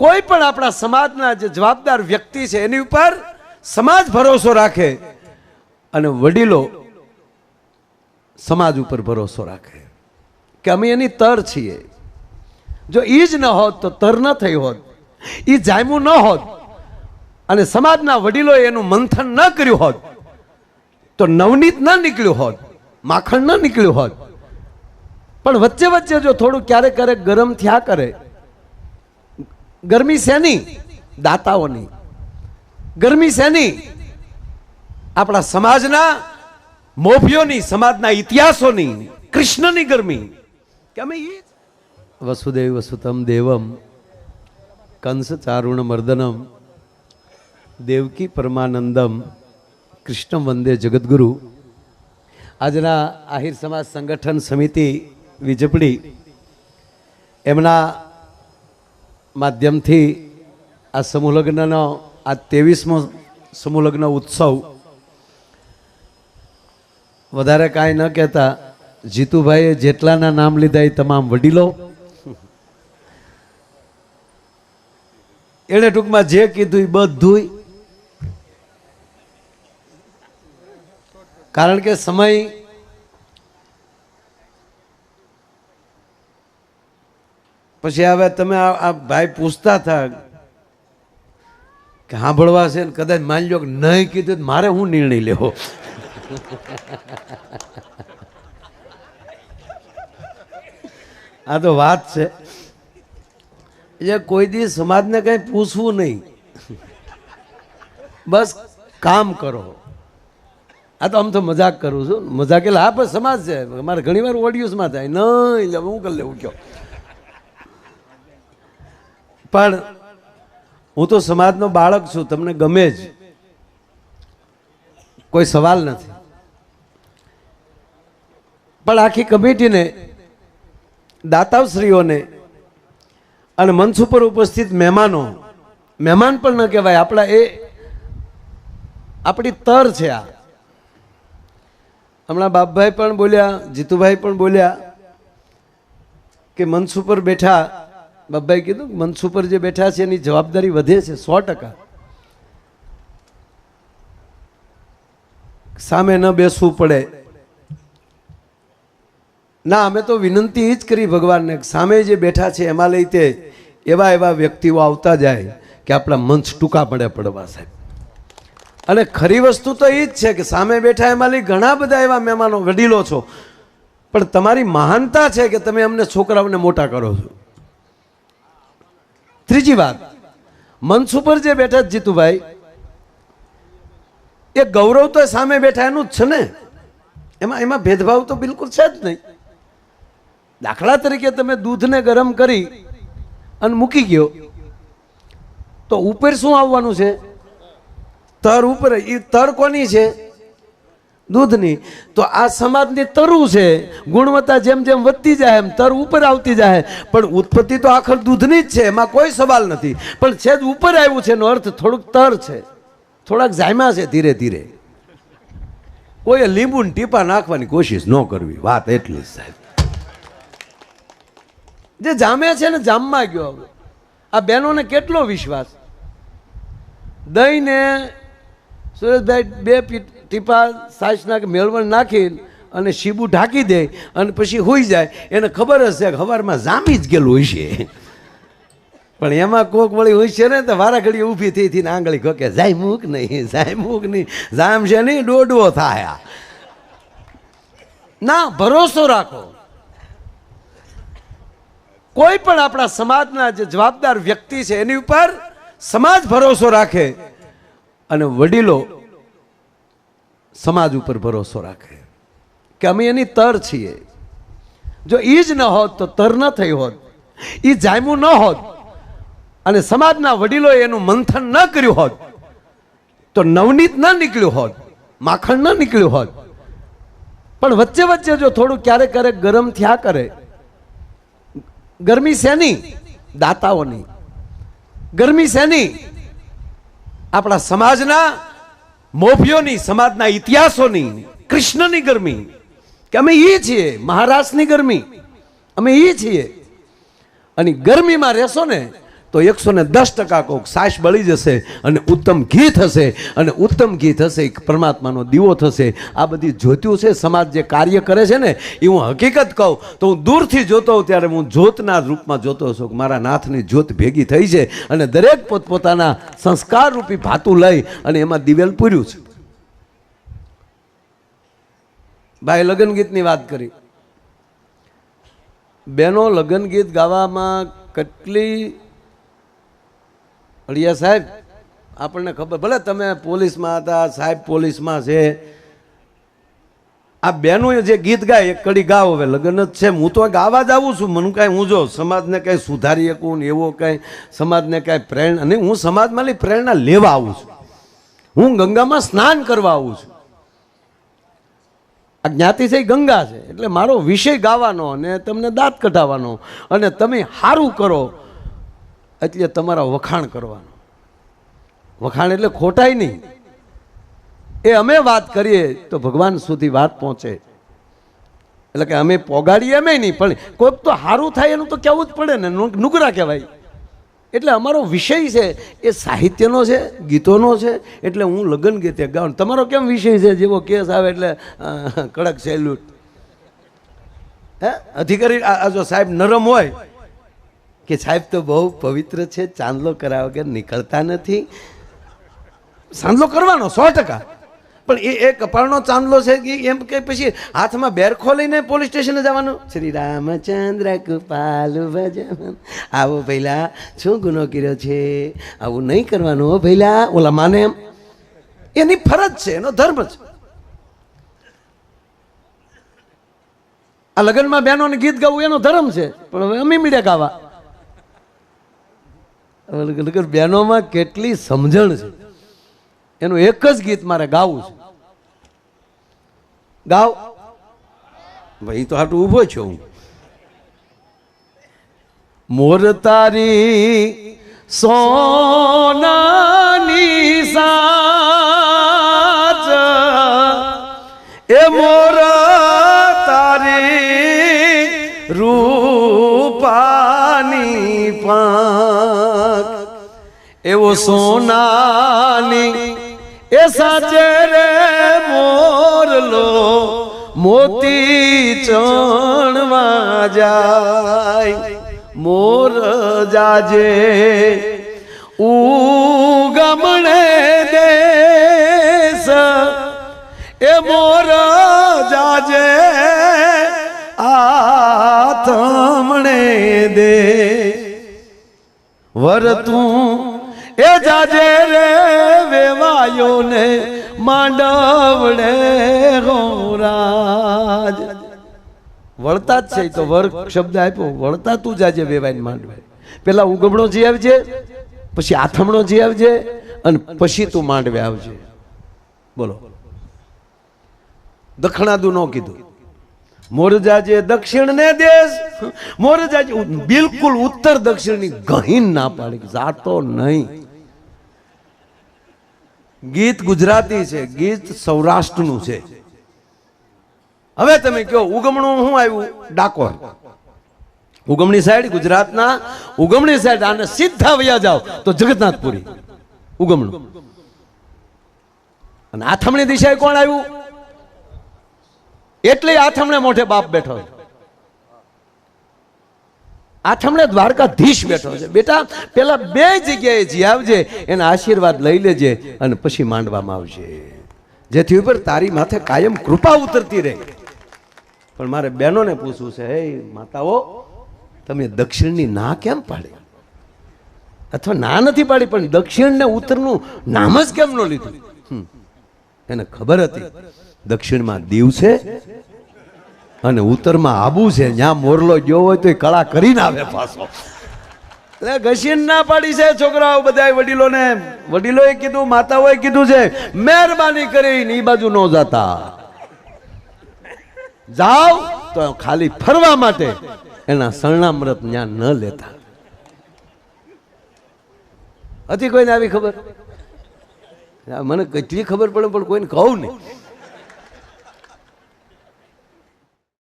કોઈ પણ આપણા સમાજના જે જવાબદાર વ્યક્તિ છે, એની ઉપર સમાજ ભરોસો રાખે અને વડીલો સમાજ ઉપર ભરોસો રાખે કે અમે એની તર છીએ. જો એ જ ન હોત તો તર ન થઈ હોત એ જામ્યું ન હોત અને સમાજના વડીલોએ એનું મંથન ન કર્યું હોત તો નવનીત ન નીકળ્યું હોત, માખણ ન નીકળ્યું હોત. પણ વચ્ચે વચ્ચે જો થોડું ક્યારેક ક્યારેક ગરમ થયા કરે ગરમી શેની દાતાઓની ગરમી શેની આપણા સમાજના મોભીઓની, સમાજના ઇતિહાસોની, કૃષ્ણની ગરમી. કે અમે વસુદેવ વસુતમ દેવમ, કંસ ચારુણ મર્દનમ, દેવકી પરમાનંદમ, કૃષ્ણ વંદે જગદગુરુ. આજના આહિર સમાજ સંગઠન સમિતિ વિજપડી, એમના માધ્યમથી આ સમૂહ લગ્નનો આ ત્રેવીસમો સમૂહ ઉત્સવ વધારે કાંઈ ન કહેતા, જીતુભાઈએ જેટલાના નામ લીધા એ તમામ વડીલો. એણે ટૂંકમાં જે કીધું એ બધું કારણ કે સમય પછી હવે તમે આ ભાઈ પૂછતા હતા કે સાંભળવા છે કદાચ માની લો કે નહીં કીધું મારે હું નિર્ણય લેવો? આ તો વાત છે. એ કોઈ દી સમાજને કંઈ પૂછવું નહીં. બસ કામ કરો. આ તો આમ તો મજાક કરું છું. મજાક એટલે હા, પણ સમાજ છે. મારે ઘણી વાર ઓડિયોસમાં થાય. નહીં હું કરી લેવું કયો? પણ હું તો સમાજનો બાળક છું, તમને ગમે જ. કોઈ સવાલ નથી. પણ આખી કમિટીને દાતાવશ્રીઓને અને મંચ ઉપર ઉપસ્થિત મહેમાનો, મહેમાન પણ ન કહેવાય, આપણા એ, આપણી તર છે આ. હમણાં બાપભાઈ પણ બોલ્યા, જીતુભાઈ પણ બોલ્યા કે મંચ ઉપર બેઠા બાપભાઈ કીધું મનસુ ઉપર જે બેઠા છે એની જવાબદારી વધે છે, સો ટકા. સામે ન બેસવું પડે. ના, અમે તો વિનંતી એ જ કરી ભગવાનને સામે જે બેઠા છે એમાં લઈ તે એવા એવા વ્યક્તિઓ આવતા જાય કે આપણા મંચ ટૂંકા પડે પડવા સાહેબ. અને ખરી વસ્તુ તો એ જ છે કે સામે બેઠા એમાં લઈ ઘણા બધા એવા મહેમાનો, વડીલો છો. પણ તમારી મહાનતા છે કે તમે અમને છોકરાઓને મોટા કરો છો. ત્રીજી વાત. મંચ ઉપર જે બેઠા જીતુભાઈ, એ ગૌરવ તો સામે બેઠા એનું જ છે ને. એમાં એમાં ભેદભાવ તો બિલકુલ છે જ નહીં. દાખલા તરીકે તમે દૂધને ગરમ કરી અને મૂકી ગયો, તો ઉપર શું આવવાનું છે? તર ઉપર એ તર કોની છે? દૂધની, તો આ સમાજની તરું છે. ગુણવત્તા જેમ જેમ વધતી જાય એમ તર ઉપર આવતી જાય. પણ ઉત્પત્તિ તો આખર દૂધની જ છે, એમાં કોઈ સવાલ નથી. પણ છેદ ઉપર આવ્યું છે એનો અર્થ થોડુંક તર છે. થોડાક જામ્યા છે ધીરે ધીરે. કોઈએ લીંબુ ટીપા નાખવાની કોશિશ ન કરવી. વાત એટલી જ સાહેબ. જે જામે છે ને જામમાં ગયો હવે. આ બહેનોને કેટલો વિશ્વાસ. દહીં ને સુરેશભાઈ બે પી- ટીપા સાસના કે મેળવણ નાખી અને શીબુ ઢાંકી દે અને પછી હોઈ જાય. એને ખબર હશે કે હવારમાં જામી જ ગયેલું હોય છે. પણ એમાં કોક વળી હોય છે ને તો વારા ઘડી ઊભી થઈ થઈને આંગળી ખોકે જાય મૂક નહીં, જાય મૂક નહીં, જામ છે નહીં દોડવો થાય. ના, ભરોસો રાખો. કોઈ પણ આપણા સમાજના જે જવાબદાર વ્યક્તિ છે એની ઉપર સમાજ ભરોસો રાખે. અને વડીલો સમાજ ઉપર ભરોસો રાખે. કે અમે એની તર છીએ. જો એ જ ન હોત તો તર ન થઈ હોત. એ જામ્યું ન હોત. અને સમાજના વડીલોએ એનું મંથન ન કર્યું હોત, તો નવનીત ન નીકળ્યું હોત, માખણ ન નીકળ્યું હોત. પણ વચ્ચે વચ્ચે જો થોડું ક્યારેક ક્યારેક ગરમ થયા કરે, ગરમી શેની દાતાઓની. ગરમી શેની આપણા સમાજના મોભીઓની, સમાજના ઇતિહાસોની, કૃષ્ણની ગરમી. કે અમે એ છીએ, મહારાષ્ટ્રની ગરમી. અમે એ છીએ. અને ગરમીમાં રહેશો ને તો એકસો ને દસ ટકા કોક સાસ બળી જશે અને ઉત્તમ ઘી થશે. અને ઉત્તમ ઘી થશે પરમાત્માનો દીવો થશે. આ બધી જોત્યું છે, સમાજ જે કાર્ય કરે છે ને, એ હું હકીકત કહું, તો હું દૂરથી જોતો હોઉં ત્યારે હું જોતના રૂપમાં જોતો છું મારા નાથની જોત ભેગી થઈ છે અને દરેક પોતપોતાના સંસ્કાર રૂપી ભાતું લઈ અને એમાં દિવેલ પૂર્યું છે. ભાઈ, લગ્ન ગીતની વાત કરી. બેનો લગ્ન ગીત ગાવામાં કેટલી અડિયા સાહેબ, આપણને ખબર, ભલે તમે પોલીસમાં હતા, સાહેબ પોલીસમાં છે. આ બેનો જે ગીત ગાય, એક કડી ગાવ હવે, લગ્ન જ છે. હું તો ગાવા જ આવું છું. મને કાંઈ, હું જો સમાજને કાંઈ સુધારી શકું ને એવો કાંઈ, સમાજને કાંઈ પ્રેરણા નહીં હું સમાજમાંથી પ્રેરણા લેવા આવું છું. હું ગંગામાં સ્નાન કરવા આવું છું. આ જ્ઞાતિ છે ગંગા છે. એટલે મારો વિષય ગાવાનો અને તમને દાંત કઢાવવાનો. અને તમે સારું કરો. એટલે તમારા વખાણ કરવાનું. વખાણ એટલે ખોટાય નહીં. એ અમે વાત કરીએ તો ભગવાન સુધી વાત પહોંચે. એટલે કે અમે પોગાડીએ અમે નહીં, પણ કોઈક તો સારું થાય એનું તો કહેવું જ પડે ને નુકરા કહેવાય. એટલે અમારો વિષય છે, એ સાહિત્યનો છે, ગીતોનો છે, એટલે હું લગ્ન ગીતે ગાઉં. તમારો કેમ વિષય છે? જેવો કેસ આવે એટલે કડક સેલ્યુટ. હે? અધિકારી આ જો સાહેબ નરમ હોય કે સાહેબ તો બહુ પવિત્ર છે ચાંદલો કરાવ વગર નીકળતા નથી. ચાંદલો કરવાનો સો ટકા. પણ એ એ કપાળનો ચાંદલો છે કે એમ કે પછી હાથમાં બેરખો લઈને પોલીસ સ્ટેશને જવાનું? શ્રી રામચંદ્ર કૃપાલ ભજન. આવો પહેલા શું ગુનો કર્યો છે? આવું નહીં કરવાનું પહેલા ઓલા માને એમ. એની ફરજ છે એનો ધર્મ છે. આ લગ્નમાં બહેનોને ગીત ગાવું એનો ધર્મ છે પણ હવે અમે મીડિયા ગાવા. હવે બહેનોમાં કેટલી સમજણ છે. એનું એક જ ગીત મારે ગાવું છે. ગાવ. ભાઈ તો હાટું ઊભો છું હું. મોર તારી સોનાની સાચ એ મોર રૂપાની પાંખ. એવો સોનાની એ સાચે રે મોરલો મોતી ચણવા જાય. મોર જાજે ઉગમણે દેશ. એ મોર દે. વરતું એ જાજે રે વેવાયો ને માંડવડે ગોરાજ વળતા જ છે તો વર શબ્દ આપ્યો. વળતા તું જાજે વેવાઈને માંડવે. પેલા ઉગમણો જી આવજે, પછી આથમણો જી આવજે, અને પછી તું માંડવે આવજે. બોલો. દક્ષિણાદુ નો કીધું. મોરજાજે દક્ષિણ ને દેશ મોરજાજે બિલકુલ ઉત્તર દક્ષિણની ગહીન ના પાડી જાતો નહીં. ગીત ગુજરાતી છે, ગીત સૌરાષ્ટ્રનું છે. હવે તમે કહો, ઉગમણું શું આવ્યું? ડાકોર. ઉગમણી સાઈડ ગુજરાતના, ઉગમણી સાઈડ આને સીધા વયા જાઓ તો જગન્નાથપુરી. ઉગમણું. અને આથમણી દિશાએ કોણ આવ્યું? એટલે આથમણે મોઢે બાપ બેઠો છે આથમણે દ્વારકાધીશ બેઠો છે. બેટા, પેલા બે જગ્યાએ જી આવજે, એના આશીર્વાદ લઈ લેજે અને પછી માંડવામાં આવશે જેથી ઉપર તારી માથે કાયમ કૃપા ઉતરતી રહે. પણ મારે બહેનોને પૂછવું છે, હે માતાઓ, તમે દક્ષિણની ના કેમ પાડી? અથવા ના નથી પાડી, પણ દક્ષિણને ઉત્તરનું નામ જ કેમ ન લીધું. એને ખબર હતી, દક્ષિણમાં દીવ છે અને ઉત્તરમાં આબુ છે, જ્યાં મોરલો ગયો હોય તો એ કળા કરીને આવે પાછો. એટલે ઘસીને ના પાડી છે છોકરાઓ બધા વડીલોને. વડીલોએ કીધું, માતાઓએ કીધું છે, મહેરબાની કરીને એ બાજુ ન જતા. જાઓ તો ખાલી ફરવા માટે એના શરણામૃત ત્યાં ન લેતા. હતી કોઈને આવી ખબર? મને કેટલી ખબર પડે, પણ કોઈને કહું નહીં.